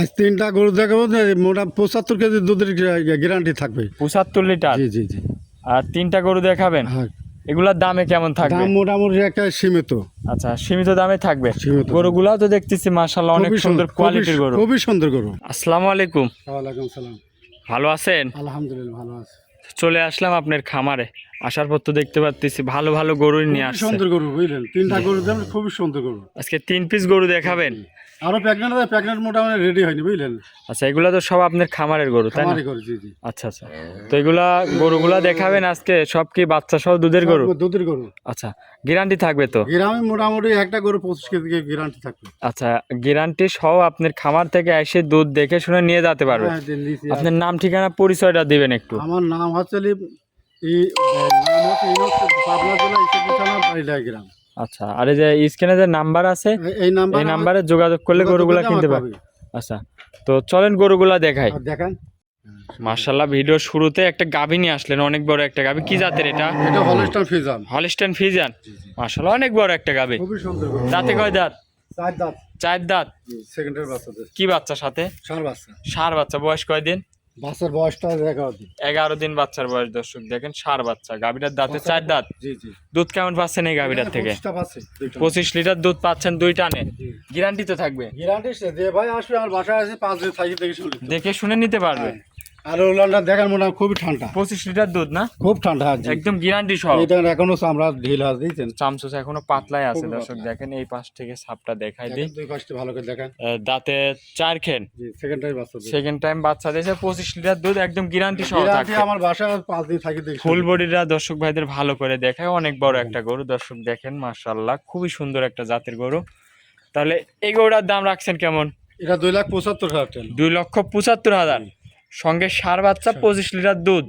আজ তিনটা গরু দেখাবো মোটা পঁচাত্তর কেজি দুধের গ্যারান্টি থাকবে। পঁচাত্তর লিটার? জি জি জি। আর তিনটা গরু দেখাবেন? হ্যাঁ। এগুলার দামে কেমন থাকবে? দাম মোটামুটি একটা সীমিত। আচ্ছা সীমিত দামে থাকবে? গরুগুলাও তো দেখতেছি অনেক সুন্দর কোয়ালিটির গরু। খুবই সুন্দর গরু। আসসালামু আলাইকুম। ওয়ালাইকুম সালাম। ভালো আছেন? আলহামদুলিল্লাহ ভালো আছে। চলে আসলাম আপনার খামারে। আসার পর তো দেখতে পাচ্ছি ভালো ভালো গরু নিয়ে আসছে। সুন্দর গরু বুঝলেন? তিনটা গরু দেন খুবই সুন্দর গরু। আজকে তিন পিস গরু দেখাবেন? আরও প্রেগনেন্ট আছে প্রেগনেন্ট মোটামুটি রেডি হয়নি বুঝলেন? আচ্ছা এগুলা তো সব আপনার খামারের গরু তাই না? খামারি গরু জি জি। আচ্ছা আচ্ছা। তো এগুলা গরুগুলা দেখাবেন আজকে সব কি বাচ্চা সহ দুধের গরু? দুধের গরু। আচ্ছা গ্যারান্টি থাকবে তো? গ্রামে মোটামুটি একটা গরু পঁচিশ কেজি গ্যারান্টি থাকবে। আচ্ছা গ্যারান্টি সহ আপনার খামার থেকে এসে দুধ দেখে শুনে নিয়ে যেতে পারবে। হ্যাঁ। আপনার নাম ঠিকানা পরিচয়টা দিবেন একটু। আমার নাম হচ্ছে লি- ই- নাম হচ্ছে পাবনা জেলা গ্রাম। আচ্ছা আর এই যে স্ক্রিনে যে নাম্বার আছে এই- নাম্বার এই নাম্বারে যোগাযোগ করলে গরুগুলা কিনতে পারবে। আচ্ছা তো চলেন গরুগুলা দেখাই। দেখেন। মার্শাল্লাহ ভিডিও শুরুতে একটা গাভী নিয়ে আসলেন অনেক বড় একটা গাভী। কি জাতের এটা? এটা হলস্টার ফিজাম হলিস্টেন ফিজান মার্শাল্লাহ অনেক বড় একটা গাভী। খুবই সুন্দর দাঁতে কয় দাঁত? চার দাঁত। চার দাঁত? সেকেন্ডের বাচ্চাদের। কি বাচ্চা সাথে? সার বাচ্চা। সার বাচ্চা বয়স কয় দিন বাচ্চার বয়সটা এগারো দিন। এগারো দিন বাচ্চার বয়স দর্শক দেখেন সার বাচ্চা। গাভীটার দাঁতে চার দাঁত। জি জি। দুধ কেমন পাচ্ছেন এই গাভীটার থেকে। পঁচিশ লিটার দুধ পাচ্ছেন দুই টানে। গ্যারান্টি তো থাকবে। গ্যারান্টি যে ভাই আসবে আমার বাসায় আছে পাঁচ দিন থাকি দেখে দেখে শুনে নিতে পারবে। আর ওলানটা দেখার মনে হয় খুবই ঠান্ডা। পঁচিশ লিটার দুধ না? খুব ঠান্ডা আছে। একদম গ্যারান্টি সহ। এটা এখনও আমরা ঢিল আছে দিয়েছেন চামচুস এখনও পাতলাই আছে দর্শক দেখেন এই পাশ থেকে সাপটা দেখাই দিই। দুই পাশটা ভালো করে দেখেন। দাঁতে চার খেন। সেকেন্ড টাইম বাচ্চা সেকেন্ড টাইম বাচ্চা দিয়েছে পঁচিশ লিটার দুধ একদম গ্যারান্টি সহ থাকে আমার বাসায় পাঁচ দিন থাকি দেখে ফুল বডিরা দর্শক ভাইদের ভালো করে দেখায় অনেক বড় একটা গরু দর্শক দেখেন মাশাল্লাহ খুবই সুন্দর একটা জাতের গরু। তাহলে এই গরুটার দাম রাখছেন কেমন? এটা দুই লাখ পঁচাত্তর হাজার দুই লক্ষ পঁচাত্তর হাজার। সঙ্গে সার বাচ্চা পঁচিশ লিটার দুধ।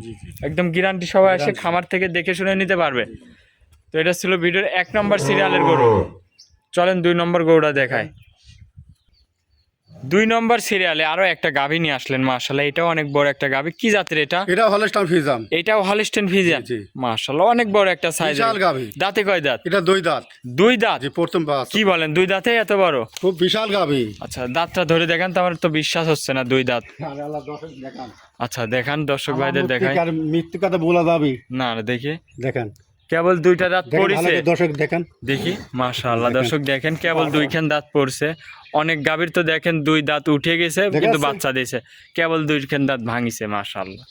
একদম গ্যারান্টি সবাই এসে খামার থেকে দেখে শুনে নিতে পারবে। তো এটা ছিল ভিডিওর এক নম্বর সিরিয়ালের গরু। চলেন দুই নম্বর গরুটা দেখায় দুই নম্বর সিরিয়ালে আরও একটা গাভী নিয়ে আসলেন মাশাল্লাহ এটাও অনেক বড় একটা গাভী। কি জাতের এটা? এটা হলস্টার ফিজাম এটাও হলিস্টেন ফিজিয়ান জি। মাশাল্লাহ অনেক বড় একটা সাইজ বিশাল গাভী। দাঁতে কয় দাঁত? এটা দুই দাঁত। দুই দাঁত? জি প্রথম বাস কি বলেন দুই দাঁতে এত বড়? খুব বিশাল গাভী। আচ্ছা দাঁতটা ধরে দেখেন তো আমার তো বিশ্বাস হচ্ছে না দুই দাঁত। আচ্ছা দেখান দর্শক ভাইদের দেখাই। মৃত্যু কথা বলা যাবে। না দেখি। দেখেন। কেবল দুইটা দাঁত পড়েছে। দর্শক দেখেন। দেখি মাশাআল্লাহ দর্শক দেখেন কেবল দুইখান দাঁত পড়ছে। অনেক গাভীর তো দেখেন দুই দাঁত উঠে গেছে কিন্তু বাচ্চা দিয়েছে। কেবল দুইখান দাঁত ভাঙিছে মাশাআল্লাহ।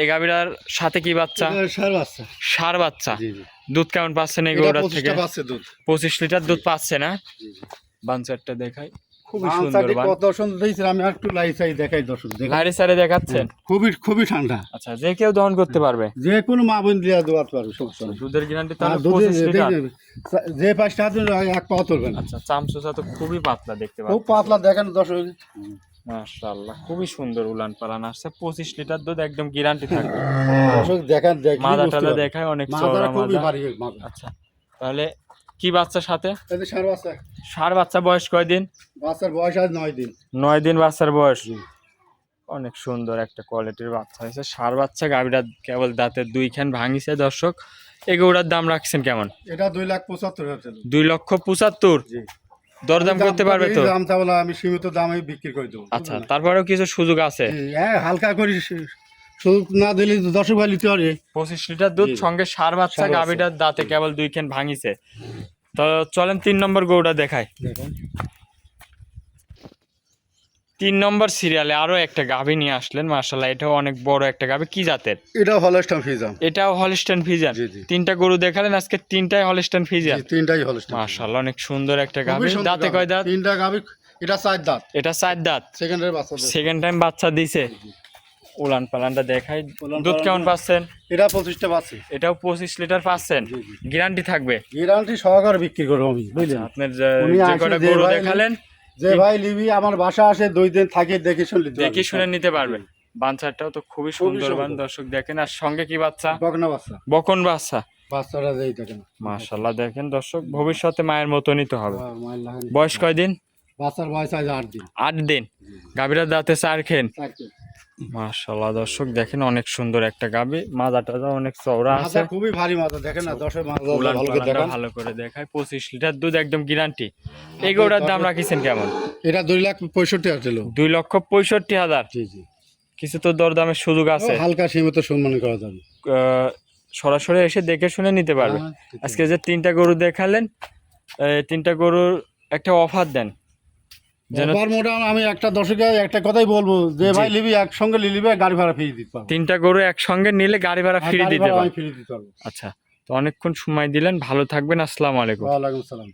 এই গাভীরার সাথে কি বাচ্চা? সার বাচ্চা। সার বাচ্চা। দুধ কেমন পাচ্ছেন এই গরুটার থেকে? পাচ্ছে দুধ। পঁচিশ লিটার দুধ পাচ্ছে না। বাঞ্চারটা দেখাই। খুবই সুন্দর কত সুন্দর দিয়েছিল আমি একটু লাইট সাইড দেখাই দর্শক দেখেন। লাইরে দেখাচ্ছেন? খুবই খুবই ঠান্ডা। আচ্ছা যে কেউ দহন করতে পারবে। যে কোনো মা বোন দিয়ে দেওয়া পারবে সমস্যা দুধের গ্যারান্টি তাহলে দুধে পঁচিশ লিটার? যে পাঁচটা হাত এক পাও তুলবে না। আচ্ছা চামচুসা তো খুবই পাতলা দেখতে খুব পাতলা দেখেন দর্শক। মাশাআল্লাহ খুবই সুন্দর উলান পালান আসছে। পঁচিশ লিটার দুধ একদম গ্যারান্টি থাকবে। দর্শক দেখেন। দেখায় অনেক চওড়া মাদা আচ্ছা তাহলে কি বাচ্চার সাথে? ষাঁড় বাচ্চা। বয়স কয়দিন বাচ্চার বয়স আজ নয় দিন। নয় দিন বাচ্চার বয়স? অনেক সুন্দর একটা কোয়ালিটির বাচ্চা হয়েছে। ষাঁড় বাচ্চা গাভীরা কেবল দাঁতের দুইখান ভাঙিছে দর্শক। এগুলোর দাম রাখছেন কেমন? এটা দুই লাখ পঁচাত্তর দুই লক্ষ পঁচাত্তর? দরদাম করতে পারবে তো? দাম তাহলে আমি সীমিত দামে বিক্রি করে দেবো। আচ্ছা তারপরেও কিছু সুযোগ আছে? হ্যাঁ হালকা করে সুযোগ না দিলে তো দর্শক ভাই নিতে পারে পঁচিশ লিটার দুধ সঙ্গে সার বাচ্চা। গাভীটার দাঁতে কেবল দুই খেন ভাঙিছে। তো চলেন তিন নম্বর গরুটা দেখাই। তিন নম্বর সিরিয়ালে আরও একটা গাভী নিয়ে আসলেন মার্শাল্লাহ এটাও অনেক বড় একটা গাভী। কি জাতের? এটা হলস্টার ফিজাম এটাও হলিস্টান জি। তিনটা গরু দেখালেন আজকে তিনটাই হলিস্টান ফিজিয়ান জি, তিনটাই হলস্টার মার্শাল্লাহ অনেক সুন্দর একটা গাভী। দাঁতে কয় দাঁত? তিনটা গাভী এটা চার দাঁত। এটা চার দাঁত। সেকেন্ড টাইম বাচ্চা দিছে উলান পালানটা দেখাই। দুধ কেমন পাচ্ছেন? এটা পঁচিশটা পাচ্ছে। এটাও পঁচিশ লিটার পাচ্ছেন। গ্যারান্টি থাকবে? গ্যারান্টি সহকারে বিক্রি করব আমি বুঝলেন? আপনার যে- কটা গরু দেখালেন? যে ভাই লিবি আমার বাসা আসে দুই দিন থাকে দেখে শুনলি দেখে শুনে নিতে পারবে। বাচ্চাটাও তো খুবই সুন্দর বান দর্শক দেখেন আর সঙ্গে কি বাচ্চা? বকনা বাচ্চা। বকন বাচ্চা। বাচ্চারা যেই দেখেন। দেখেন দর্শক ভবিষ্যতে মায়ের মতনই তো হবে। বয়স কয়দিন? বাচ্চার বয়স আজ আট দিন। আট দিন। গাভীরা দাঁতে চার খেন। চারটে। মাশাল্লাহ দর্শক দেখেন অনেক সুন্দর একটা গাবি মাজা টাজা অনেক চওড়া আছে। খুবই ভারী মাথা দেখেন না দশের উলান ভালো করে দেখান। ভালো করে দেখায় পঁচিশ লিটার দুধ একদম গ্যারান্টি এই গরুটার দাম রাখিছেন কেমন? এটা দুই লাখ পঁয়ষট্টি হাজার ছিল। দুই লক্ষ পঁয়ষট্টি হাজার। জি জি। কিছু তো দরদামের সুযোগ আছে। হালকা সীমিত সম্মান করা যাবে। সরাসরি এসে দেখে শুনে নিতে পারবে। হ্যাঁ, আছে। আজকে যে তিনটা গরু দেখালেন এই তিনটা গরুর একটা অফার দেন। এবার মোটামুটি আমি একটা দশকে একটা কথাই বলব যে ভাই লিবি একসঙ্গে লিবি গাড়ি ভাড়া ফিরিয়ে দিতে পারব। তিনটা গরু একসঙ্গে নিলে গাড়ি ভাড়া দিতে ভাড়া ফিরিয়ে দিতে পারব। আচ্ছা তো অনেকক্ষণ সময় দিলেন ভালো থাকবেন আসসালামু আলাইকুম। ওয়ালাইকুম সালাম